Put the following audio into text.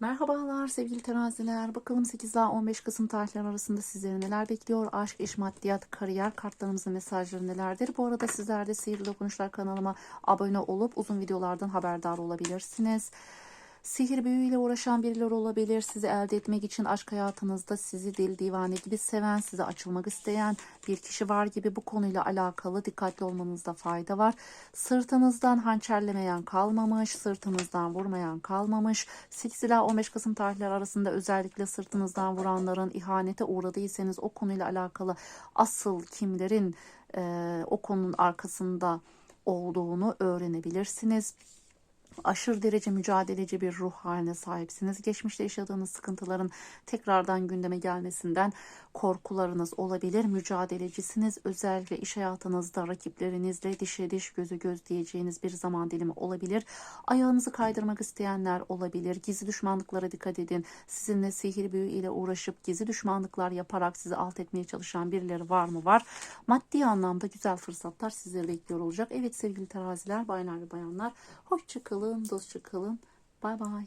Merhabalar sevgili teraziler. Bakalım 8 ila 15 Kasım tarihleri arasında sizleri neler bekliyor? Aşk, iş, maddiyat, kariyer kartlarımızın mesajları nelerdir? Bu arada sizler de Sihirli Dokunuşlar kanalıma abone olup uzun videolardan haberdar olabilirsiniz. Sihir büyüyle uğraşan birileri olabilir. Sizi elde etmek için aşk hayatınızda sizi dil divane gibi seven, size açılmak isteyen bir kişi var gibi bu konuyla alakalı dikkatli olmanızda fayda var. Sırtınızdan hançerlemeyen kalmamış, sırtınızdan vurmayan kalmamış. 8 ila 15 Kasım tarihleri arasında özellikle sırtınızdan vuranların ihanete uğradıysanız o konuyla alakalı asıl kimlerin eee, o konunun arkasında olduğunu öğrenebilirsiniz aşırı derece mücadeleci bir ruh haline sahipsiniz. Geçmişte yaşadığınız sıkıntıların tekrardan gündeme gelmesinden korkularınız olabilir. Mücadelecisiniz. Özel ve iş hayatınızda rakiplerinizle dişe diş gözü göz diyeceğiniz bir zaman dilimi olabilir. Ayağınızı kaydırmak isteyenler olabilir. Gizli düşmanlıklara dikkat edin. Sizinle sihir büyü ile uğraşıp gizli düşmanlıklar yaparak sizi alt etmeye çalışan birileri var mı? Var. Maddi anlamda güzel fırsatlar sizleri bekliyor olacak. Evet sevgili teraziler, baylar ve bayanlar. Hoşça kalın, dostça kalın. Bay bay.